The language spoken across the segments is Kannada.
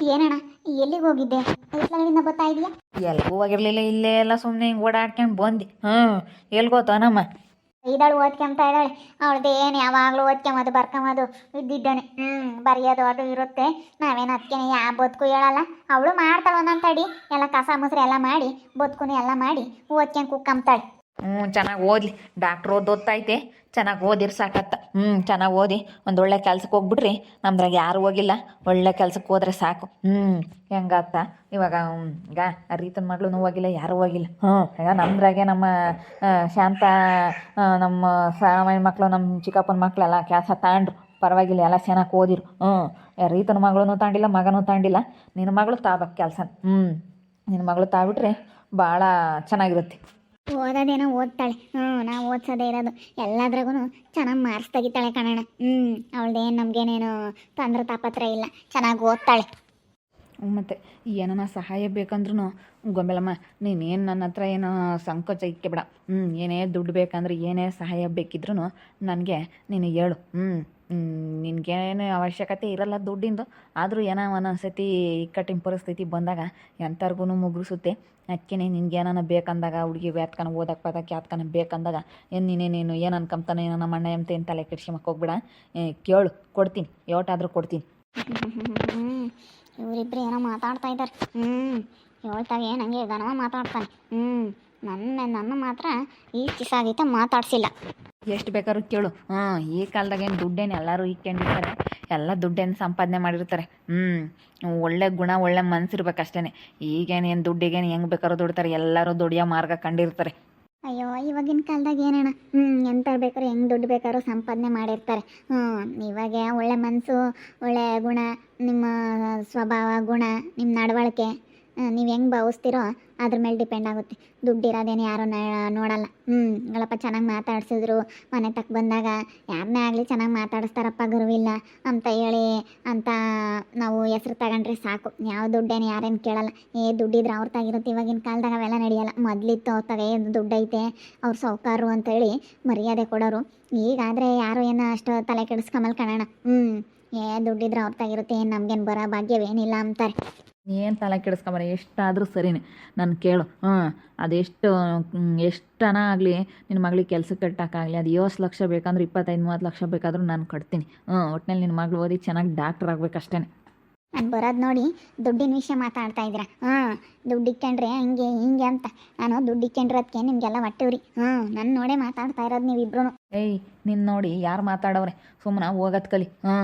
ಏನಣ್ಣ ಎಲ್ಲಿಗೆ ಹೋಗಿದ್ದೆ? ಎಷ್ಟರಿಂದ ಬರ್ತಾ ಇದೆಯಾ? ಎಲ್ಗೂ ಹೋಗಿರ್ಲಿಲ್ಲ ಇಲ್ಲೇ ಎಲ್ಲ ಸುಮ್ಮನೆ ಹಿಂಗೆ ಓಡಾಡ್ಕೊಂಡ್ ಬಂದು. ಹ್ಞೂ ಎಲ್ಲಿ ಗೊತ್ತಾನಮ್ಮ ಇದ್ದಾಳು ಓದ್ಕೊಂತ ಇದ್ದಾಳೆ. ಅವಳದ್ದು ಏನು ಯಾವಾಗಲೂ ಓದ್ಕೊಂಬೋದು ಬರ್ಕೊಂಬೋದು ಇದ್ದಿದ್ದಾನೆ. ಹ್ಞೂ ಬರೆಯೋದು ಅದು ಇರುತ್ತೆ. ನಾವೇನು ಅದಕ್ಕೆ ಯಾವ ಬದುಕು ಹೇಳಲ್ಲ. ಅವಳು ಮಾಡ್ತಾಳೆ ಒಂದೊಂದು ತಡಿ. ಎಲ್ಲ ಕಸ ಮುಸ್ರೆ ಎಲ್ಲ ಮಾಡಿ ಬದುಕುನು ಎಲ್ಲ ಮಾಡಿ ಓದ್ಕೊಂಡು ಕುಕ್ಕಂತಾಳೆ ಹ್ಞೂ ಚೆನ್ನಾಗಿ ಓದ್ಲಿ. ಡಾಕ್ಟ್ರ್ ಓದ್ ಚೆನ್ನಾಗಿ ಓದಿರ್ ಸಾಕತ್ತ. ಹ್ಞೂ ಚೆನ್ನಾಗಿ ಓದಿ. ಒಂದು ಒಳ್ಳೆ ಕೆಲ್ಸಕ್ಕೆ ಹೋಗ್ಬಿಟ್ರಿ. ನಮ್ದ್ರಾಗ ಯಾರು ಹೋಗಿಲ್ಲ. ಒಳ್ಳೆ ಕೆಲ್ಸಕ್ಕೆ ಹೋದ್ರೆ ಸಾಕು. ಹ್ಞೂ ಹೆಂಗಾತ? ಇವಾಗ ಈಗ ರೀತನ ಮಗಳು ಹೋಗಿಲ್ಲ, ಯಾರು ಹೋಗಿಲ್ಲ. ಹ್ಞೂ ನಮ್ದ್ರಾಗೆ ನಮ್ಮ ಶಾಂತ ನಮ್ಮ ಸಾಮಾನ್ಯ ಮಕ್ಕಳು ನಮ್ಮ ಚಿಕ್ಕಪ್ಪನ ಮಕ್ಕಳೆಲ್ಲ ಕೆಲಸ ತಾಂಡ್ರು. ಪರವಾಗಿಲ್ಲ, ಎಲ್ಲ ಚೆನ್ನಾಗಿ ಓದಿರು. ಹ್ಞೂ ರೀತನ ಮಗಳೂ ತಾಂಡಿಲ್ಲ, ಮಗನೂ ತಾಂಡಿಲ್ಲ. ನಿನ್ನ ಮಗಳು ತಾಬೇಕು ಕೆಲಸ ಹ್ಞೂ ನಿನ್ನ ಮಗಳು ತಾಬಿಟ್ರೆ ಭಾಳ ಚೆನ್ನಾಗಿರುತ್ತೆ. ಓದೋದೇನೋ ಓದ್ತಾಳೆ. ಹ್ಞೂ ನಾ ಓದ್ಸೋದೇ ಇರೋದು. ಎಲ್ಲದ್ರಾಗೂ ಚೆನ್ನಾಗಿ ಮಾರ್ಕ್ಸ್ ತೆಗಿತಾಳೆ ಕಣಣ್ಣ. ಹ್ಞೂ ಅವಳದೇನು ನಮಗೇನೇನು ತೊಂದರೆ ತಾಪತ್ರ ಇಲ್ಲ. ಚೆನ್ನಾಗಿ ಓದ್ತಾಳೆ. ಮತ್ತು ಏನನ ಸಹಾಯ ಬೇಕಂದ್ರೂ ಗೊಂಬೆಲಮ್ಮ, ನೀನೇನು ನನ್ನ ಹತ್ರ ಏನೋ ಸಂಕೋಚ ಇಕ್ಕೆ ಬಿಡ ಹ್ಞೂ ಏನೇ ದುಡ್ಡು ಬೇಕಂದ್ರೆ ಏನೇ ಸಹಾಯ ಬೇಕಿದ್ರೂ ನನಗೆ ನೀನು ಹೇಳು. ಹ್ಞೂ ನಿನಗೇನು ಅವಶ್ಯಕತೆ ಇರಲ್ಲ ದುಡ್ಡಿಂದು. ಆದರೂ ಏನೋ ಒಂದೊಂದ್ಸತಿ ಇಕ್ಕಟ್ಟಿನ ಪರಿಸ್ಥಿತಿ ಬಂದಾಗ ಎಂಥರ್ಗೂ ಮುಗಿಸುತ್ತೆ ಅದಕ್ಕೆ ನಿನಗೆ ಏನಾನ ಬೇಕಂದಾಗ, ಹುಡುಗಿ ವ್ಯಾತ್ಕನ ಓದಕ್ಕೆ ಪದಕ್ಕೆ ಯಾತ್ಕನ ಬೇಕಂದಾಗ, ಏನು ನೀನೇ ನೀನು ಏನು ಅನ್ಕೊಂತಾನೆ ಏನೋ ನಮ್ಮ ಅಣ್ಣ ಎಂತ ಏನು ತಲೆ ಕೆಡ್ಸ್ಕೊಂಬಕ್ಕೆ ಹೋಗ್ಬೇಡ. ಕೇಳು, ಕೊಡ್ತೀನಿ ಯೋಟಾದರೂ ಕೊಡ್ತೀನಿ. ಹ್ಞೂ ಇವರಿಬ್ರು ಏನೋ ಮಾತಾಡ್ತಾ ಇದ್ದಾರೆ ಹ್ಞೂ ಹೇಳ್ತಾಗ ಏನು ಹಂಗೆ ಇದಾನೋ ಮಾತಾಡ್ತಾನೆ. ಹ್ಞೂ ನನ್ನ ನನ್ನ ಮಾತ್ರ ಈ ಚಿಸಾಗೈತೆ ಮಾತಾಡ್ಸಿಲ್ಲ. ಎಷ್ಟು ಬೇಕಾದ್ರೂ ಕೇಳು. ಹಾಂ ಈ ಕಾಲದಾಗ ಏನು ದುಡ್ಡೇನು ಎಲ್ಲರೂ ಇಕ್ಕೊಂಡಿರ್ತಾರೆ ಎಲ್ಲ ದುಡ್ಡೇನು ಸಂಪಾದನೆ ಮಾಡಿರ್ತಾರೆ. ಹ್ಞೂ ಒಳ್ಳೆ ಗುಣ, ಒಳ್ಳೆ ಮನ್ಸಿರ್ಬೇಕು ಅಷ್ಟೇ ಈಗೇನು ಏನು ದುಡ್ಡಿಗೇನು ಹೆಂಗೆ ಬೇಕಾದ್ರೂ ದುಡ್ತಾರೆ. ಎಲ್ಲರೂ ದುಡಿಯೋ ಮಾರ್ಗ ಕಂಡಿರ್ತಾರೆ. ಅಯ್ಯೋ, ಇವಾಗಿನ ಕಾಲದಾಗ ಏನಣ್ಣ? ಹ್ಞೂ ಎಂತ ಬೇಕಾದ್ರೆ ಹೆಂಗೆ ದುಡ್ಡು ಬೇಕಾದ್ರೂ ಸಂಪಾದನೆ ಮಾಡಿರ್ತಾರೆ. ಹ್ಞೂ ಇವಾಗ ಒಳ್ಳೆ ಮನಸ್ಸು ಒಳ್ಳೆ ಗುಣ, ನಿಮ್ಮ ಸ್ವಭಾವ, ಗುಣ ನಿಮ್ಮ ನಡವಳಿಕೆ. ನೀವು ಹೆಂಗೆ ಭಾವಿಸ್ತೀರೋ ಅದ್ರ ಮೇಲೆ ಡಿಪೆಂಡ್ ಆಗುತ್ತೆ. ದುಡ್ಡು ಇರೋದೇನು ಯಾರು ನೋಡಲ್ಲ. ಹ್ಞೂ ಗಳಪ್ಪ ಚೆನ್ನಾಗಿ ಮಾತಾಡ್ಸಿದ್ರು, ಮನೆ ತಕ್ಕ ಬಂದಾಗ ಯಾರನ್ನೇ ಆಗಲಿ ಚೆನ್ನಾಗಿ ಮಾತಾಡಿಸ್ತಾರಪ್ಪ ಗುರುವಿಲ್ಲ ಅಂತ ಹೇಳಿ ಅಂತ ನಾವು ಹೆಸ್ರು ತಗೊಂಡ್ರೆ ಸಾಕು. ಯಾವ ದುಡ್ಡೇನು ಯಾರೇನು ಕೇಳಲ್ಲ. ಏ, ದುಡ್ಡಿದ್ರೆ ಅವ್ರ ತಾಗಿರುತ್ತೆ, ಇವಾಗಿನ ಕಾಲದಾಗ ಅವೆಲ್ಲ ನಡೆಯಲ್ಲ. ಮೊದಲಿತ್ತು ಅವ್ರ ತಾಗ ಏನು ದುಡ್ಡೈತೆ, ಅವ್ರ ಸೌಕಾರರು ಅಂತೇಳಿ ಮರ್ಯಾದೆ ಕೊಡೋರು. ಈಗಾದರೆ ಯಾರು ಏನು ಅಷ್ಟು ತಲೆ ಕೆಡಿಸ್ಕೊಂಬಲ್ ಕಣೋಣ ಹ್ಞೂ ಏ, ದುಡ್ಡಿದ್ರೆ ಅವ್ರ ತಾಗಿರುತ್ತೆ, ಏನು ನಮ್ಗೇನು ಬರೋ ಭಾಗ್ಯವೇನಿಲ್ಲ ಅಂತಾರೆ. ಏನು ತಲೆ ಕೆಡಿಸ್ಕೊಂಬರ ಎಷ್ಟಾದರೂ ಸರಿನೇ. ನಾನು ಕೇಳು. ಹ್ಞೂ ಅದೆಷ್ಟು ಎಷ್ಟನ ಆಗಲಿ ನಿನ್ನ ಮಗಳಿಗೆ ಕೆಲ್ಸಕ್ಕೆ ಕಟ್ಟೋಕ್ಕಾಗಲಿ ಅದು ಎಷ್ಟು ಲಕ್ಷ ಬೇಕಂದ್ರೆ ಇಪ್ಪತ್ತೈದು ಮೂವತ್ತು ಲಕ್ಷ ಬೇಕಾದರೂ ನಾನು ಕಟ್ತೀನಿ. ಹ್ಞೂ ಒಟ್ಟಿನಲ್ಲಿ ನಿನ್ನ ಮಗಳು ಓದಿ ಚೆನ್ನಾಗಿ ಡಾಕ್ಟ್ರ್ ಆಗ್ಬೇಕಷ್ಟೇ ನಾನು ಬರೋದು ನೋಡಿ ದುಡ್ಡಿನ ವಿಷಯ ಮಾತಾಡ್ತಾ ಇದ್ದೀರಾ? ಹಾಂ ದುಡ್ಡು ಇಕ್ಕಂಡ್ರೆ ಹಿಂಗೆ ಹಿಂಗೆ ಅಂತ. ನಾನು ದುಡ್ಡು ಇಕ್ಕಂಡಿರೋದಕ್ಕೆ ನಿಮಗೆಲ್ಲ ಹೊಟ್ಟೆವ್ರಿ ಹ್ಞೂ ನನ್ನ ನೋಡೇ ಮಾತಾಡ್ತಾ ಇರೋದು ನೀವಿಬ್ರು ಏಯ್ ನಿನ್ನ ನೋಡಿ ಯಾರು ಮಾತಾಡವ್ರೆ? ಸುಮ್ಮನೆ ಹೋಗೋದ್ ಕಲಿ. ಹ್ಞೂ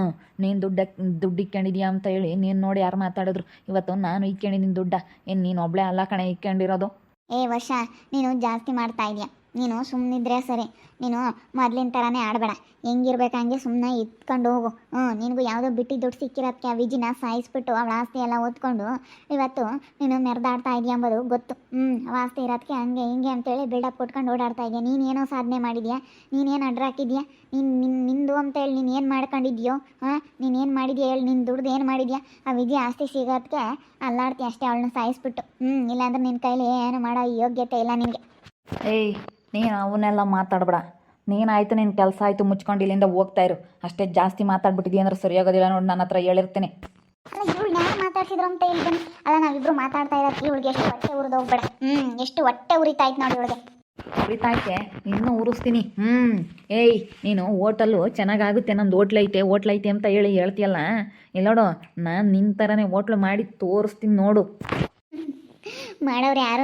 ನೀನು ದುಡ್ಡ ದುಡ್ಡು ಇಕ್ಕೊಂಡಿದ್ಯಾ ಅಂತ ಹೇಳಿ ನೀನು ನೋಡಿ ಯಾರು ಮಾತಾಡಿದ್ರು. ಇವತ್ತು ನಾನು ಇಕ್ಕೊಂಡಿದ್ದೀನಿ ದುಡ್ಡ. ಏನು ನೀನು ಒಬ್ಳೆ ಅಲ್ಲ ಕಣೆ ಇಕ್ಕಂಡಿರೋದು? ಏ ವರ್ಷ ನೀನು ಜಾಸ್ತಿ ಮಾಡ್ತಾ ಇದೀಯ? ನೀನು ಸುಮ್ಮನಿದ್ರೆ ಸರಿ. ನೀನು ಮೊದಲಿನ ಥರನೇ ಆಡಬೇಡ. ಹೆಂಗಿರ್ಬೇಕು ಹಂಗೆ ಸುಮ್ಮನೆ ಇಟ್ಕೊಂಡು ಹೋಗು. ಹ್ಞೂ, ನಿನಗೂ ಯಾವುದೋ ಬಿಟ್ಟು ದುಡ್ಡು ಸಿಕ್ಕಿರೋದಕ್ಕೆ ಆ ವಿಜಿನ ಸಾಯಿಸ್ಬಿಟ್ಟು ಅವಳ ಆಸ್ತಿ ಎಲ್ಲ ಓದ್ಕೊಂಡು ಇವತ್ತು ನೀನು ಮೆರೆದಾಡ್ತಾ ಇದೀಯ ಅಂಬೋದು ಗೊತ್ತು. ಹ್ಞೂ ಅವ ಆಸ್ತಿ ಇರೋದಕ್ಕೆ ಹಂಗೆ ಹಿಂಗೆ ಅಂತೇಳಿ ಬಿಲ್ಡಪ್ ಕೊಟ್ಕೊಂಡು ಓಡಾಡ್ತಾ ಇದೆಯಾ. ನೀನೇನೋ ಸಾಧನೆ ಮಾಡಿದ್ಯಾ? ನೀನೇನು ಅಡ್ರ ಹಾಕಿದ್ಯಾ? ನೀನು ನಿನ್ನ ನಿಂದು ಅಂತೇಳಿ ನೀನು ಏನು ಮಾಡ್ಕೊಂಡಿದ್ಯೋ? ಹಾಂ ನೀನೇನು ಮಾಡಿದ್ಯಾ ಹೇಳಿ ನಿನ್ನ ದುಡ್ದು ಏನು ಮಾಡಿದ್ಯಾ? ಆ ವಿಜಿ ಆಸ್ತಿ ಸಿಗೋದಕ್ಕೆ ಅಲ್ಲಾಡ್ತೀಯ ಅಷ್ಟೇ ಅವಳನ್ನ ಸಾಯಿಸ್ಬಿಟ್ಟು. ಹ್ಞೂ, ಇಲ್ಲಾಂದ್ರೆ ನಿನ್ನ ಕೈಲಿ ಏನು ಮಾಡೋ ಯೋಗ್ಯತೆ ಇಲ್ಲ ನಿನಗೆ. ಏಯ್ ನೀನು ಅವನ್ನೆಲ್ಲ ಮಾತಾಡ್ಬೇಡ. ನೀನಾಯ್ತು ನಿನ್ನ ಕೆಲಸ ಆಯಿತು ಮುಚ್ಕೊಂಡು ಇಲ್ಲಿಂದ ಹೋಗ್ತಾ ಇರು. ಅಷ್ಟೇ ಜಾಸ್ತಿ ಮಾತಾಡ್ಬಿಟ್ಟಿದ್ದಿ ಅಂದ್ರೆ ಸರಿಯಾಗೋದಿಲ್ಲ ನೋಡಿ ನನ್ನ ಹತ್ರ ಹೇಳಿರ್ತೀನಿ. ಇವಳು ಯಾರು ಮಾತಾಡ್ಸಿದ್ರು ಅಂತ ಹೇಳ್ತೀನಿ ಅಲ್ಲ ನಾವಿಬ್ರು ಮಾತಾಡ್ತಾ ಇರೋದು ಇವಳಿಗೆ ಎಷ್ಟು ಹೊಟ್ಟೆ ಉರಿದು ಹೋಗ್ಬೇಡ. ಹ್ಞೂ ಎಷ್ಟು ಹೊಟ್ಟೆ ಉರಿತಾಯ್ತು ನೋಡಿ ಇವಳಿಗೆ ಉರಿತಾಯ್ತೆ? ಇನ್ನೂ ಉರಿಸ್ತೀನಿ. ಹ್ಞೂ ಏಯ್ ನೀನು ಹೋಟಲ್ಲು ಚೆನ್ನಾಗಾಗುತ್ತೆ ನಂದು ಹೋಟ್ಲ್ ಐತೆ ಹೋಟ್ಲ್ ಐತೆ ಅಂತ ಹೇಳಿ ಹೇಳ್ತೀಯಲ್ಲ? ಇಲ್ಲ ನೋಡು ನಾನು ನಿನ್ನ ಥರನೇ ಹೋಟ್ಲು ಮಾಡಿ ತೋರಿಸ್ತೀನಿ ನೋಡು. ಮಾಡೋರು ಯಾರೂ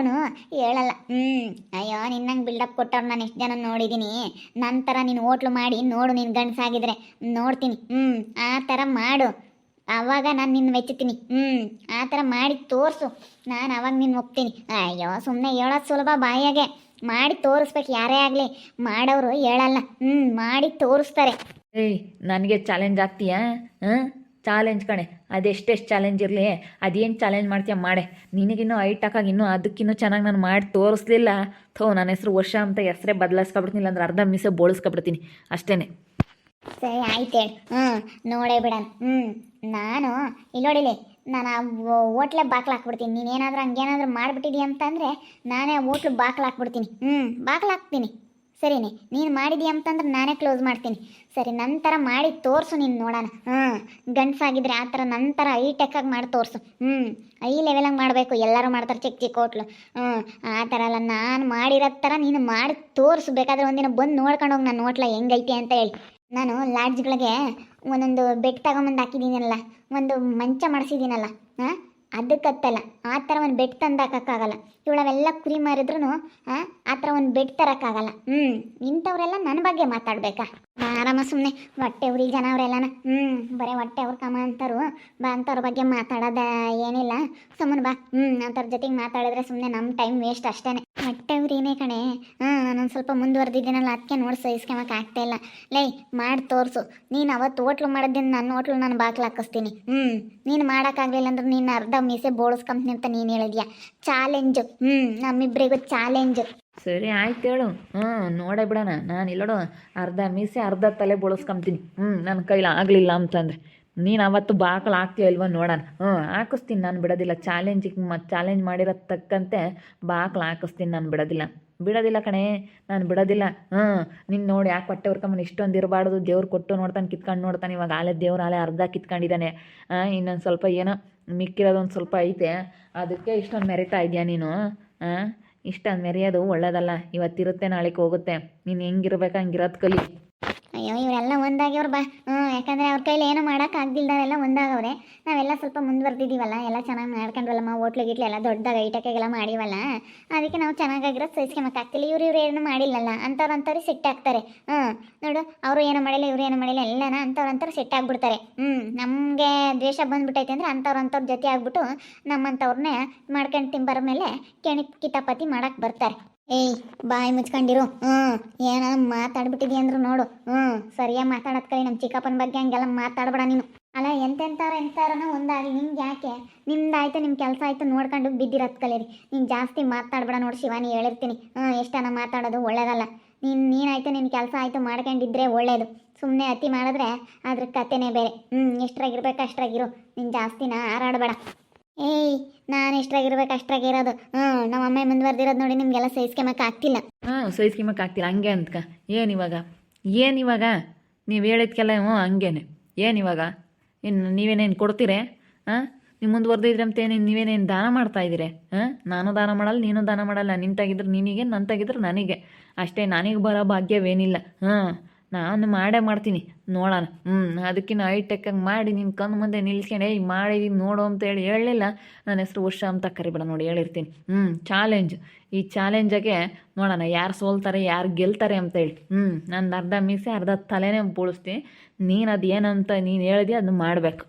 ಹೇಳಲ್ಲ. ಹ್ಞೂ ಅಯ್ಯೋ, ನಿನ್ನಂಗೆ ಬಿಲ್ಡಪ್ ಕೊಟ್ಟವ್ರು ನಾನು ಎಷ್ಟು ಜನ ನೋಡಿದ್ದೀನಿ ನಂತರ ನೀನು ಹೋಟ್ಲು ಮಾಡಿ ನೋಡು ನಿನ್ನ ಗಂಡಸಾಗಿದ್ರೆ ನೋಡ್ತೀನಿ. ಹ್ಞೂ ಆ ಥರ ಮಾಡು. ಆವಾಗ ನಾನು ನಿನ್ನ ಮೆಚ್ಚುತ್ತೀನಿ. ಹ್ಞೂ ಆ ಥರ ಮಾಡಿ ತೋರಿಸು. ನಾನು ಅವಾಗ ನಿನ್ನ ಒಪ್ತೀನಿ. ಅಯ್ಯೋ ಸುಮ್ಮನೆ ಹೇಳೋದು ಸುಲಭ ಬಾಯಾಗೆ. ಮಾಡಿ ತೋರಿಸ್ಬೇಕು ಯಾರೇ ಆಗಲಿ. ಮಾಡೋರು ಹೇಳಲ್ಲ. ಹ್ಞೂ ಮಾಡಿ ತೋರಿಸ್ತಾರೆ. ಏಯ್, ನನಗೆ ಚಾಲೆಂಜ್ ಆಗ್ತೀಯಾ? ಹಾಂ? ಚಾಲೆಂಜ್ ಕಣೆ. ಅದೆಷ್ಟೆಷ್ಟು ಚಾಲೆಂಜ್ ಇರಲಿ, ಅದೇನು ಚಾಲೆಂಜ್ ಮಾಡ್ತೀಯ ಮಾಡೆ. ನಿನಗಿನ್ನೂ ಐಟಾಕಾಗಿ ಇನ್ನೂ ಅದಕ್ಕಿನ್ನೂ ಚೆನ್ನಾಗಿ ನಾನು ಮಾಡಿ ತೋರಿಸ್ಲಿಲ್ಲ. ಥೋ ನನ್ನ ಹೆಸರು ವರ್ಷ ಅಂತ ಹೆಸರೇ ಬದಲಾಯಿಸ್ಕೊಬಿಡ್ತೀನಿ ಅಂದ್ರೆ ಅರ್ಧ ಮಿಸೆ ಬೋಳಿಸ್ಕೊಬಿಡ್ತೀನಿ. ಅಷ್ಟೇ ಸರಿ, ಆಯ್ತು ಹೇಳಿ. ಹ್ಞೂ ನೋಡೇ ಬಿಡಣ. ಹ್ಞೂ ನಾನು ಇಲ್ಲಿ. ನೋಡಿಲಿ ನಾನು ಆ ಹೋಟ್ಲೆ ಬಾಕ್ಲು ಹಾಕ್ಬಿಡ್ತೀನಿ. ನೀನೇನಾದ್ರೂ ಹಂಗೇನಾದ್ರೂ ಮಾಡಿಬಿಟ್ಟಿದೀಯ ಅಂತಂದರೆ ನಾನೇ ಹೋಟ್ಲು ಬಾಕ್ಲು ಹಾಕ್ಬಿಡ್ತೀನಿ. ಹ್ಞೂ ಬಾಕ್ಲು ಹಾಕ್ತೀನಿ. ಸರಿನೇ, ನೀನು ಮಾಡಿದೀಯ ಅಂತಂದ್ರೆ ನಾನೇ ಕ್ಲೋಸ್ ಮಾಡ್ತೀನಿ. ಸರಿ, ನಂತರ ಮಾಡಿ ತೋರಿಸು ನೀನು ನೋಡೋಣ. ಹಾಂ, ಗಂಡಸಾಗಿದ್ರೆ ಆ ಥರ ನಂತರ ಐ ಟೆಕ್ಕಾಗಿ ಮಾಡಿ ತೋರಿಸು. ಹ್ಞೂ ಐ ಲೆವೆಲಾಗಿ ಮಾಡಬೇಕು. ಎಲ್ಲರೂ ಮಾಡ್ತಾರೆ ಚಿಕ್ಕ ಚಿಕ್ಕ ಹೋಟ್ಲು. ಹ್ಞೂ ಆ ಥರ ಅಲ್ಲ ನಾನು ಮಾಡಿರೋ ಥರ ನೀನು ಮಾಡಿ ತೋರಿಸು. ಬೇಕಾದ್ರೆ ಒಂದಿನ ಬಂದು ನೋಡ್ಕೊಂಡು ಹೋಗಿ ನಾನು ಹೋಟ್ಲ ಹೆಂಗೈತೆ ಅಂತ ಹೇಳಿ. ನಾನು ಲಾಡ್ಜ್ಗಳಿಗೆ ಒಂದೊಂದು ಬೆಡ್ ತಗೊಂಬಂದು ಹಾಕಿದ್ದೀನಲ್ಲ ಒಂದು ಮಂಚ ಮಾಡಿಸಿದ್ದೀನಲ್ಲ ಹಾಂ, ಅದಕ್ಕತ್ತಲ್ಲ. ಆ ಥರ ಒಂದು ಬೆಡ್ ತಂದು ಹಾಕೋಕ್ಕಾಗಲ್ಲ. ಇವಳವೆಲ್ಲ ಕುರಿ ಮಾರಿದ್ರು ಆ ಥರ ಒಂದು ಬೆಡ್ ತರೋಕ್ಕಾಗಲ್ಲ. ಹ್ಞೂ ಇಂಥವರೆಲ್ಲ ನನ್ನ ಬಗ್ಗೆ ಮಾತಾಡ್ಬೇಕಾ? ಆರಾಮ ಸುಮ್ಮನೆ ಹೊಟ್ಟೆ ಉರಿ ಜನ ಅವರೆಲ್ಲನ. ಹ್ಞೂ ಬರೀ ಹೊಟ್ಟೆ ಅವ್ರ ಕಮ ಅಂತಾರು. ಬಾ ಅಂತವ್ರ ಬಗ್ಗೆ ಮಾತಾಡೋದ ಏನಿಲ್ಲ. ಸುಮ್ಮನೆ ಬಾ. ಹ್ಞೂ ಅಂಥವ್ರ ಜೊತೆಗೆ ಮಾತಾಡಿದ್ರೆ ಸುಮ್ಮನೆ ನಮ್ಮ ಟೈಮ್ ವೇಸ್ಟ್ ಅಷ್ಟೇ ಹೊಟ್ಟೆ ಉರಿನೇ ಕಣೆ. ಹಾಂ, ನಾನೊಂದು ಸ್ವಲ್ಪ ಮುಂದುವರೆದಿದ್ದೀನಲ್ಲ ಅದಕ್ಕೆ ನೋಡಿ ಸಹಿಸ್ಕೊಳಕ್ಕೆ ಆಗ್ತಾ ಇಲ್ಲ. ಲೈ, ಮಾಡಿ ತೋರಿಸು. ನೀನು ಅವತ್ತು ಹೋಟ್ಲು ಮಾಡಿದ್ದೀನಿ ನನ್ನ ಹೋಟ್ಲು ನಾನು ಬಾಕ್ಲು ಹಾಕಿಸ್ತೀನಿ. ಹ್ಞೂ ನೀನು ಮಾಡೋಕ್ಕಾಗಲಿಲ್ಲ ಅಂದ್ರೆ ನೀನು ಅರ್ಧ ಮೀಸೆ ಬೋಳಿಸ್ಕೊಂತೀನಿ ಅಂತ ನೀನು ಹೇಳಿದ್ಯಾ? ಚಾಲೆಂಜು. ಹ್ಞೂ ನಮ್ಮಿಬ್ಬರಿಗೂ ಚಾಲೆಂಜ್. ಸರಿ, ಆಯ್ತು ಹೇಳು. ಹ್ಞೂ ನೋಡೇ ಬಿಡೋಣ. ನಾನು ಇಲ್ಲೋಡು ಅರ್ಧ ಮೀಸೆ, ಅರ್ಧ ತಲೆ ಬೋಳಿಸ್ಕೊಂತೀನಿ. ಹ್ಞೂ ನನ್ನ ಕೈಲಿ ಆಗಲಿಲ್ಲ ಅಂತಂದ್ರೆ. ನೀನು ಅವತ್ತು ಬಾಕಲು ಹಾಕ್ತೀಯ ಇಲ್ವ ನೋಡೋಣ. ಹ್ಞೂ ಹಾಕಿಸ್ತೀನಿ. ನಾನು ಬಿಡೋದಿಲ್ಲ. ಚಾಲೆಂಜಿಗೆ ಮತ್ತು ಚಾಲೆಂಜ್ ಮಾಡಿರೋ ತಕ್ಕಂತೆ ಬಾಕಲು ಹಾಕಿಸ್ತೀನಿ. ನಾನು ಬಿಡೋದಿಲ್ಲ. ಬಿಡೋದಿಲ್ಲ ಕಣೇ. ನಾನು ಬಿಡೋದಿಲ್ಲ. ಹ್ಞೂ ನಿನ್ನ ನೋಡಿ ಯಾಕೆ ಹೊಟ್ಟೆ ಹೊರ್ಕೊಂಬನ ಇಷ್ಟೊಂದು ಇರಬಾರ್ದು. ದೇವ್ರು ಕೊಟ್ಟು ನೋಡ್ತಾನೆ, ಕಿತ್ಕೊಂಡು ನೋಡ್ತಾನೆ. ಇವಾಗ ಆಲೆ ದೇವ್ರು ಆಲೆ ಅರ್ಧ ಕಿತ್ಕೊಂಡಿದ್ದಾನೆ. ಇನ್ನೊಂದು ಸ್ವಲ್ಪ ಏನೋ ಮಿಕ್ಕಿರೋದು ಒಂದು ಸ್ವಲ್ಪ ಐತೆ. ಅದಕ್ಕೆ ಇಷ್ಟೊಂದು ಮೆರಿತಾ ಇದೆಯಾ ನೀನು? ಇಷ್ಟೊಂದು ಮೆರೆಯೋದು ಒಳ್ಳೇದಲ್ಲ. ಇವತ್ತಿರುತ್ತೆ, ನಾಳೆಗೆ ಹೋಗುತ್ತೆ. ನೀನು ಹೆಂಗಿರ್ಬೇಕು ಹಂಗಿರೋದು ಕಲಿ. ಅಯ್ಯೋ, ಇವರೆಲ್ಲ ಒಂದಾಗ್ಯವ್ರು ಬಾ. ಹ್ಞೂ ಯಾಕಂದರೆ ಅವ್ರ ಕೈಲಿ ಏನೂ ಮಾಡೋಕ್ಕಾಗ್ದಿಲ್ದವೆಲ್ಲ ಒಂದಾಗವ್ರೆ. ನಾವೆಲ್ಲ ಸ್ವಲ್ಪ ಮುಂದುವರೆದಿದ್ದೀವಲ್ಲ ಎಲ್ಲ ಚೆನ್ನಾಗಿ ಮಾಡ್ಕೊಂಡ್ವಲ್ಲಮ್ಮ, ಹೋಟ್ಲು ಗಿಟ್ಲು ಎಲ್ಲ ದೊಡ್ಡದಾಗ ಐಟಕ್ಕೆಲ್ಲ ಮಾಡಿವಲ್ಲ. ಅದಕ್ಕೆ ನಾವು ಚೆನ್ನಾಗಾಗಿರೋದು ಸಹಿಸ್ಕೊಂಬಕ್ಕಾಗ್ತಿಲ್ಲ ಇವ್ರು ಇವ್ರು ಏನೂ ಮಾಡಿಲ್ಲಲ್ಲ ಅಂಥವ್ರು ಅಂಥವ್ರು ಸಿಟ್ಟಾಗ್ತಾರೆ ಹ್ಞೂ ನೋಡು, ಅವರು ಏನು ಮಾಡಿಲ್ಲ, ಇವ್ರು ಏನು ಮಾಡಿಲ್ಲ, ಎಲ್ಲನ ಅಂಥವ್ರು ಅಂಥವ್ರು ಸಿಟ್ಟಾಗ್ಬಿಡ್ತಾರೆ ಹ್ಞೂ ನಮಗೆ ದ್ವೇಷ ಬಂದ್ಬಿಟ್ಟೈತೆ ಅಂದರೆ ಅಂಥವ್ರು ಅಂಥವ್ರ ಜೊತೆ ಆಗ್ಬಿಟ್ಟು ನಮ್ಮಂಥವ್ರನ್ನೇ ಮಾಡ್ಕೊಂಡು ತಿಂಬರ ಮೇಲೆ ಕೆಣಿ ಕಿತಾಪತಿ ಮಾಡೋಕ್ಕೆ ಬರ್ತಾರೆ. ಏಯ್, ಬಾಯಿ ಮುಚ್ಕೊಂಡಿರು. ಹ್ಞೂ ಏನೋ ಮಾತಾಡ್ಬಿಟ್ಟಿದ್ಯ ಅಂದ್ರು ನೋಡು. ಹ್ಞೂ ಸರಿಯಾಗಿ ಮಾತಾಡೋದ್ ಕಲಿ ನಮ್ಮ ಚಿಕ್ಕಪ್ಪನ ಬಗ್ಗೆ ಹಂಗೆಲ್ಲ ಮಾತಾಡ್ಬೇಡ ನೀನು. ಅಲ್ಲ ಎಂತೆಂಥವ್ರು ಎಂತಾರನ ಒಂದಾಗಲಿ, ನಿಂಗೆ ಯಾಕೆ? ನಿಮ್ದಾಯ್ತು ನಿಮ್ಮ ಕೆಲಸ ಆಯ್ತು ನೋಡ್ಕೊಂಡು ಬಿದ್ದಿರೋದ್ ಕಲೀರಿ. ನೀನು ಜಾಸ್ತಿ ಮಾತಾಡ್ಬೇಡ ನೋಡಿ ಶಿವಾನಿ ಹೇಳಿರ್ತೀನಿ. ಹ್ಞೂ ಎಷ್ಟನ ಮಾತಾಡೋದು ಒಳ್ಳೇದಲ್ಲ. ನೀನು, ನೀನಾಯ್ತು ನಿನ್ನ ಕೆಲಸ ಆಯಿತು ಮಾಡ್ಕೊಂಡಿದ್ರೆ ಒಳ್ಳೇದು. ಸುಮ್ಮನೆ ಅತಿ ಮಾಡಿದ್ರೆ ಅದ್ರ ಕತೆನೇ ಬೇರೆ. ಹ್ಞೂ ಎಷ್ಟ್ರಾಗಿರ್ಬೇಕು ಅಷ್ಟ್ರಾಗಿರು ನೀನು ಜಾಸ್ತಿನ ಹಾರಾಡಬೇಡ. ಏಯ್, ನಾನು ಎಷ್ಟ್ರಾಗಿರ್ಬೇಕು ಅಷ್ಟ್ರಾಗಿರೋದು. ಹ್ಞೂ ನಮ್ಮ ಅಮ್ಮ ಮುಂದುವರೆದಿರೋದು ನೋಡಿ ನಿಮಗೆಲ್ಲ ಸಹಿಸ್ಕೊಂಬಕ್ಕೆ ಆಗ್ತಿಲ್ಲ. ಹಾಂ ಸಹಿಸ್ಕೊಂಬಕ್ಕೆ ಆಗ್ತಿಲ್ಲ. ಹಂಗೆ ಅಂತಕ ಏನಿವಾಗ ಏನಿವಾಗ ನೀವು ಹೇಳಿದ್ಕೆಲ್ಲ ಹ್ಞೂ ಹಂಗೇನೆ. ಏನಿವಾಗ ಇನ್ನು ನೀವೇನೇನು ಕೊಡ್ತೀರಿ? ಹಾಂ? ನೀವು ಮುಂದುವರೆದಿದ್ರೆ ಅಂತ ಏನೇನು ನೀವೇನೇನು ದಾನ ಮಾಡ್ತಾ ಇದ್ದೀರಿ? ಹಾಂ? ನಾನು ದಾನ ಮಾಡಲ್ಲ, ನೀನು ದಾನ ಮಾಡಲ್ಲ. ನಿನ್ನ ತೆಗಿದ್ರೆ ನಿನಗೆ ನನ್ನ ತೆಗಿದ್ರೆ ನನಗೆ. ಅಷ್ಟೇ, ನನಗೆ ಬರೋ ಭಾಗ್ಯವೇನಿಲ್ಲ. ಹಾಂ? ನಾನು ಮಾಡೇ ಮಾಡ್ತೀನಿ. ನೋಡೋಣ. ಹ್ಞೂ ಅದಕ್ಕಿನ್ನ ಹೈಟೆಕ್ಕಾಗಿ ಮಾಡಿ ನಿನ್ನ ಕಣ್ಣು ಮುಂದೆ ನಿಲ್ಸ್ಕೊಂಡು. ಏಯ್ ಮಾಡಿದೀನಿ ನೋಡು ಅಂತ ಹೇಳಿ ಹೇಳಲಿಲ್ಲ. ನನ್ನ ಹೆಸರು ಉಷಾ ಅಂತ ಕರಿಬೇಡ ನೋಡಿ ಹೇಳಿರ್ತೀನಿ. ಹ್ಞೂ ಚಾಲೆಂಜ್ ಈ ಚಾಲೆಂಜಾಗೆ ನೋಡೋಣ ಯಾರು ಸೋಲ್ತಾರೆ, ಯಾರು ಗೆಲ್ತಾರೆ ಅಂತ ಹೇಳಿ. ಹ್ಞೂ ನಂದು ಅರ್ಧ ಮೀಸೆ, ಅರ್ಧ ತಲೆನೇ ಬೋಳಿಸ್ತೀನಿ ನೀನು ಅದು ಏನಂತ ನೀನು ಹೇಳಿದೆ ಅದನ್ನ ಮಾಡಬೇಕು.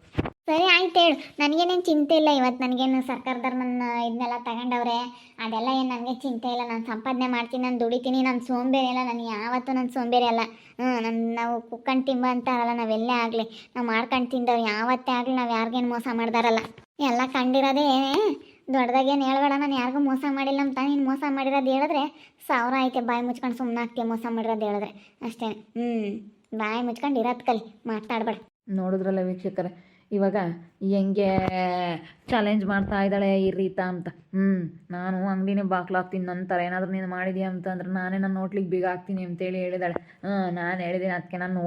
ಸರಿ ಆಯ್ತು ಹೇಳು. ನನಗೇನೇನು ಚಿಂತೆ ಇಲ್ಲ ಇವತ್ತು ನನಗೇನು ಸರ್ಕಾರದವ್ರು ನನ್ನ ಇದನ್ನೆಲ್ಲ ತಗೊಂಡವ್ರೆ, ಅದೆಲ್ಲ ಏನು ನನಗೆ ಚಿಂತೆ ಇಲ್ಲ. ನಾನು ಸಂಪಾದನೆ ಮಾಡ್ತೀನಿ, ನಾನು ದುಡಿತೀನಿ, ನಾನು ಸೋಂಬೇರಿ ಅಲ್ಲ, ನಾನು ಯಾವತ್ತೂ ನಾನು ಸೋಂಬೇರಿ ಅಲ್ಲ. ಹ್ಞೂ ನನ್ನ ನಾವು ಕುಕ್ಕಂಡು ತಿಂಬ ಅಂತಾರಲ್ಲ, ನಾವೆಲ್ಲೇ ಆಗಲಿ. ನಾವು ಮಾಡ್ಕೊಂಡು ತಿಂದವ್ರು ಯಾವತ್ತೇ ಆಗಲಿ ನಾವು ಯಾರಿಗೇನು ಮೋಸ ಮಾಡ್ದಾರಲ್ಲ. ಎಲ್ಲ ಕಂಡಿರೋದೇ ದೊಡ್ಡದಾಗೇನು ಹೇಳ್ಬೇಡ, ನಾನು ಯಾರಿಗೂ ಮೋಸ ಮಾಡಿಲ್ಲ ಅಂತ. ನೀನು ಮೋಸ ಮಾಡಿರೋದು ಹೇಳಿದ್ರೆ ಸಾವಿರ ಐತೆ, ಬಾಯಿ ಮುಚ್ಕೊಂಡು ಸುಮ್ಮನೆ ಆಗ್ತೀಯ ಮೋಸ ಮಾಡಿರೋದು ಹೇಳಿದ್ರೆ. ಅಷ್ಟೇ. ಹ್ಞೂ ಬಾಯಿ ಮುಚ್ಕೊಂಡು ಇರೋದು ಕಲಿ, ಮಾತಾಡ್ಬೇಡ. ನೋಡಿದ್ರಲ್ಲ ವೀಕ್ಷಕರೇ. ಇವಾಗ ಹೆಂಗೆ ಚಾಲೆಂಜ್ ಮಾಡ್ತಾ ಇದ್ದಾಳೆ ಈ ರೀತಾ ಅಂತ. ಹ್ಞೂ ನಾನು ಅಂಗಡಿನೇ ಬಾಕ್ಲಾಗ್ತೀನಿ ನಂತರ ಏನಾದರೂ ನೀನು ಮಾಡಿದೀಯ ಅಂತಂದ್ರೆ ನಾನೇ ನನ್ನ ನೋಟ್ಲಿಕ್ಕೆ ಬೀಗ ಹಾಕ್ತೀನಿ ಅಂತೇಳಿ ಹೇಳಿದಾಳೆ. ನಾನು ಹೇಳಿದ್ದೀನಿ ಅದಕ್ಕೆ ನಾನು ನೋ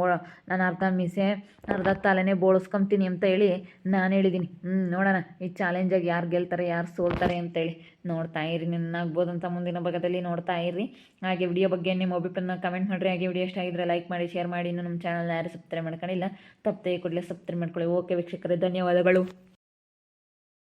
ನಾನು ಅರ್ಧ ಮೀಸೆ, ಅರ್ಧ ತಲೆನೇ ಬೋಳಿಸ್ಕೊಂತೀನಿ ಅಂತ ಹೇಳಿ ನಾನು ಹೇಳಿದ್ದೀನಿ ಹ್ಞೂ ನೋಡೋಣ, ಈ ಚಾಲೆಂಜಾಗಿ ಯಾರು ಗೆಲ್ತಾರೆ, ಯಾರು ಸೋಲ್ತಾರೆ ಅಂತೇಳಿ ನೋಡ್ತಾ ಇರಿ ನಿನ್ನಾಗ್ಬೋದು ಅಂತ ಮುಂದಿನ ಭಾಗದಲ್ಲಿ ನೋಡ್ತಾ ಇರಿ. ಹಾಗೆ ವಿಡಿಯೋ ಬಗ್ಗೆ ನಿಮ್ಮ ಅಭಿಪ್ರಾಯನ ಕಮೆಂಟ್ ಮಾಡಿರಿ. ಹಾಗೆ ವಿಡಿಯೋ ಇಷ್ಟ ಆಗಿದ್ರೆ ಲೈಕ್ ಮಾಡಿ ಶೇರ್ ಮಾಡಿ. ಇನ್ನು ನಮ್ಮ ಚಾನಲ್ ಯಾರು ಸಬ್ಸ್ಕ್ರೈಬ್ ಮಾಡ್ಕೊಂಡಿಲ್ಲ, ತಪ್ಪದೆ ಕೂಡಲೇ ಸಬ್ಸ್ಕ್ರೈಬ್ ಮಾಡ್ಕೊಳ್ಳಿ. ಓಕೆ ವೀಕ್ಷಕರೇ ಧನ್ಯವಾದಗಳು.